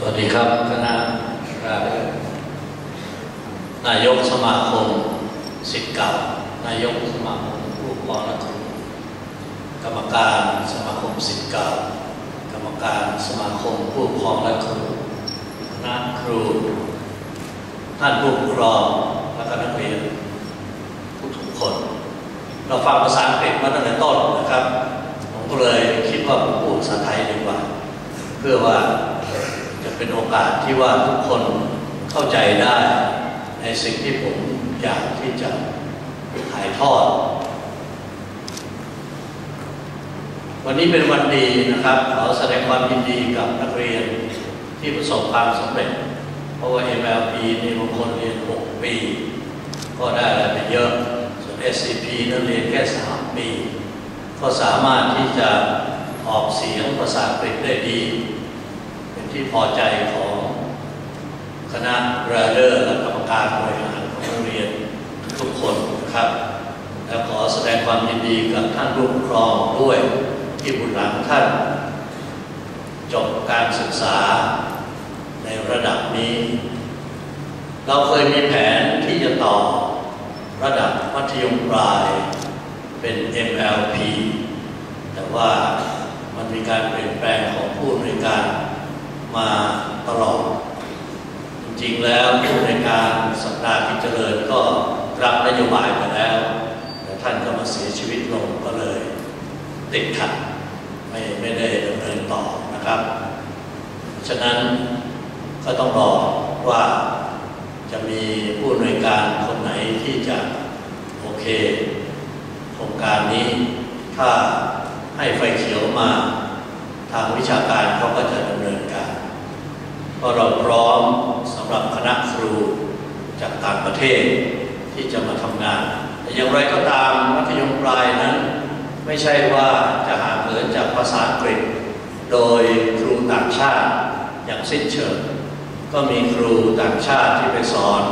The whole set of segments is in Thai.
สวัสดีครับคณะนายกสมาคมสิทธิ์เก่านายกสมาคมผู้ปกครองและครูกรรมการสมาคมสิทธิ์เก่ากรรมการสมาคมผู้ปกครองและครูคณะครู ท่านผู้ปกครองและก็นักเรียนทุกๆคน เราฟังภาษาอังกฤษมาตั้งแต่ต้นนะครับ ผมก็เลยคิดว่าผมพูดภาษาไทยดีกว่า เพื่อว่า เป็นโอกาสที่ว่าทุกคนเข้าใจได้ในสิ่งที่ผมอยากที่จะถ่ายทอด วันนี้เป็นวันดีนะครับ ขอแสดงความยินดีกับนักเรียนที่ประสบความสำเร็จ เพราะว่า MLP นี่บางคนเรียน 6 ปี ก็ได้อะไรไปเยอะ ส่วน SCP นั้นเรียนแค่ 3 ปี ก็สามารถที่จะออกเสียงภาษาอังกฤษได้ดี ที่พอใจของคณะเรเดอร์และกรรมการบริหารของโรงเรียนทุกคนนะครับและขอแสดงความยินดีกับท่านผู้ปกครองด้วยที่บุตรหลานท่าน จบการศึกษาในระดับนี้ เราเคยมีแผนที่จะต่อระดับมัธยมปลายเป็น MLP แต่ว่ามันมีการเปลี่ยนแปลงของผู้บริการ มาตลอด จริงๆแล้วผู้บริการสัปดาห์ที่เจริญก็รับนโยบายมาแล้ว แต่ท่านก็มาเสียชีวิตลงก็เลย ติดขัดไม่ไม่ได้ดำเนินต่อนะครับฉะนั้นก็ต้องรอว่าจะมีผู้อำนวยการคนไหนที่จะโอเคโครงการนี้ ถ้าให้ไฟเขียวมา ทางวิชาการเขาก็จะดำเนินการเพราะเราพร้อมสำหรับ ครูจากต่างประเทศที่จะมาทำงาน แต่อย่างไรก็ตามมัธยมปลายนั้น ไม่ใช่ว่าจะหาเหินจากภาษาอังกฤษ โดยครูต่างชาติอย่างสิ้นเชิงก็มีครูต่างชาติที่ไปสอน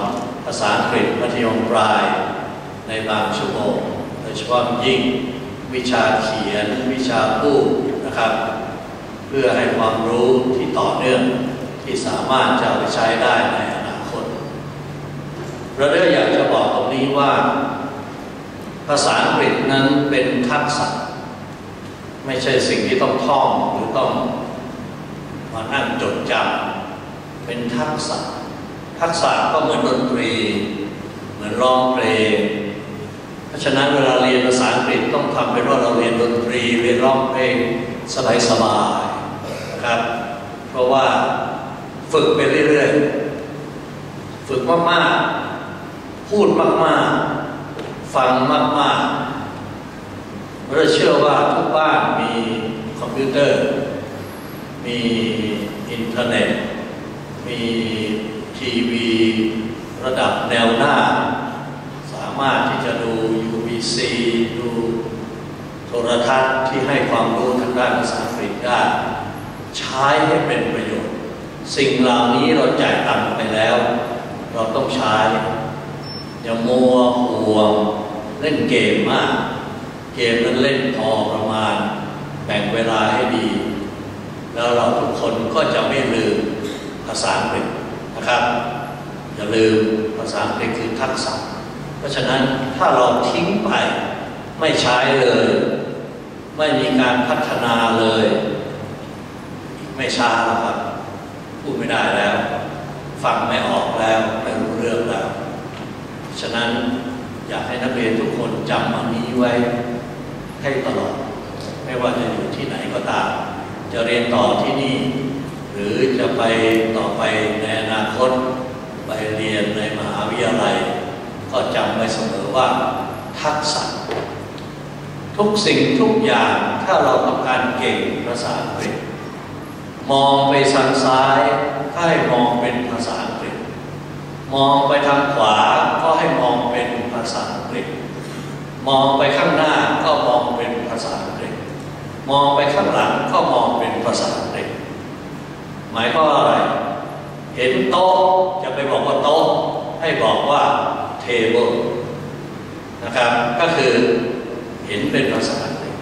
ภาษาอังกฤษมัธยมปลายในบางชั่วโมงโดยเฉพาะยิ่งวิชาเขียนวิชาพูดนะครับ เพื่อให้ความรู้ที่ต่อเนื่องที่สามารถจะไปใช้ได้ใน เราได้อยากจะบอกตรงนี้ว่า ภาษาอังกฤษนั้นเป็นทักษะ ไม่ใช่สิ่งที่ต้องท่องหรือต้องมานั่งจดจำเป็นทักษะ ทักษะก็เหมือนดนตรี เหมือนร้องเพลงเพราะฉะนั้นเวลาเรียนภาษาอังกฤษต้องทำเป็นว่าเราเรียนดนตรีเรียนร้องเพลงสบายๆนะครับ เพราะว่าฝึกไปเรื่อยๆ ฝึกมากๆ พูดมาก ๆ ฟังมาก ๆ เราเชื่อว่าทุกบ้านมีคอมพิวเตอร์ มีอินเทอร์เน็ต มีทีวีระดับแนวหน้า สามารถที่จะดู UBC ดูโทรทัศน์ที่ให้ความรู้ทางด้านภาษาอังกฤษได้ ใช้ให้เป็นประโยชน์ สิ่งเหล่านี้เราจ่ายตังค์ไปแล้ว เราต้องใช้ อย่ามัวห่วงเล่นเกมมาก เกมนั้นเล่นพอประมาณ แบ่งเวลาให้ดี แล้วเราทุกคนก็จะไม่ลืมภาษาอังกฤษนะครับ อย่าลืมภาษาอังกฤษคือทักษะ เพราะฉะนั้นถ้าเราทิ้งไปไม่ใช้เลย ไม่มีการพัฒนาเลย ไม่ช้าแล้วครับพูดไม่ได้แล้ว ฟังไม่ออกแล้วไม่รู้เรื่องแล้วฉะนั้น อยากให้นักเรียนทุกคนจำอันนี้ไว้ให้ตลอด ไม่ว่าจะอยู่ที่ไหนก็ตาม จะเรียนต่อที่นี่ หรือจะไปต่อไปในอนาคต ไปเรียนในมหาวิทยาลัย ก็จำไว้เสมอว่า ทักษะ ทุกสิ่งทุกอย่างถ้าเราต้องการเก่งภาษาอังกฤษมองไปทางซ้ายก็ให้มองเป็นภาษาอังกฤษ มองไปทางขวาก็ให้มองเป็นาษาอังกฤษ มองไปข้างหน้าก็มองเป็นภาษาอังกฤษ มองไปข้างหลังก็มองเป็นภาษาอังกฤษ หมายความว่าอะไร เห็นโต๊ะจะไปบอกว่าโต๊ะให้บอกว่า table นะครับ ก็คือเห็นเป็นภาษาอังกฤษ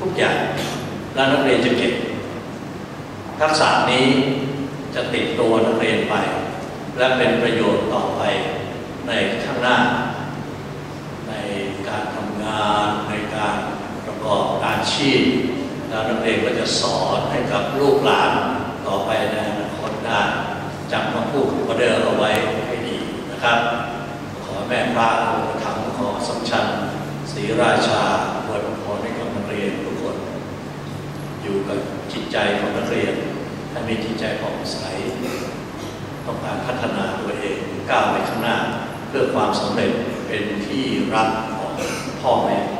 ทุกอย่างแล้วนักเรียนจะเก่งทักษะนี้จะติดตัวนักเรียนไป และเป็นประโยชน์ต่อไปในข้างหน้า ในการทำงานในการประกอบอาชีพแล้วนักเรียนก็จะสอนให้กับลูกหลานต่อไปในอนาคตได้จำคำพูดของพระเดอเอาไว้ให้ดีนะครับ ขอแม่พระองค์ธรรมขอสมชันศรีราชาอวยพรให้กับนักเรียนทุกคน อยู่กับจิตใจของนักเรียนให้มีจิตใจผ่องใสต้องการพัฒนาตัวเองก้าวไปข้างหน้าเพื่อความสำเร็จ เป็นที่รักของพ่อแม่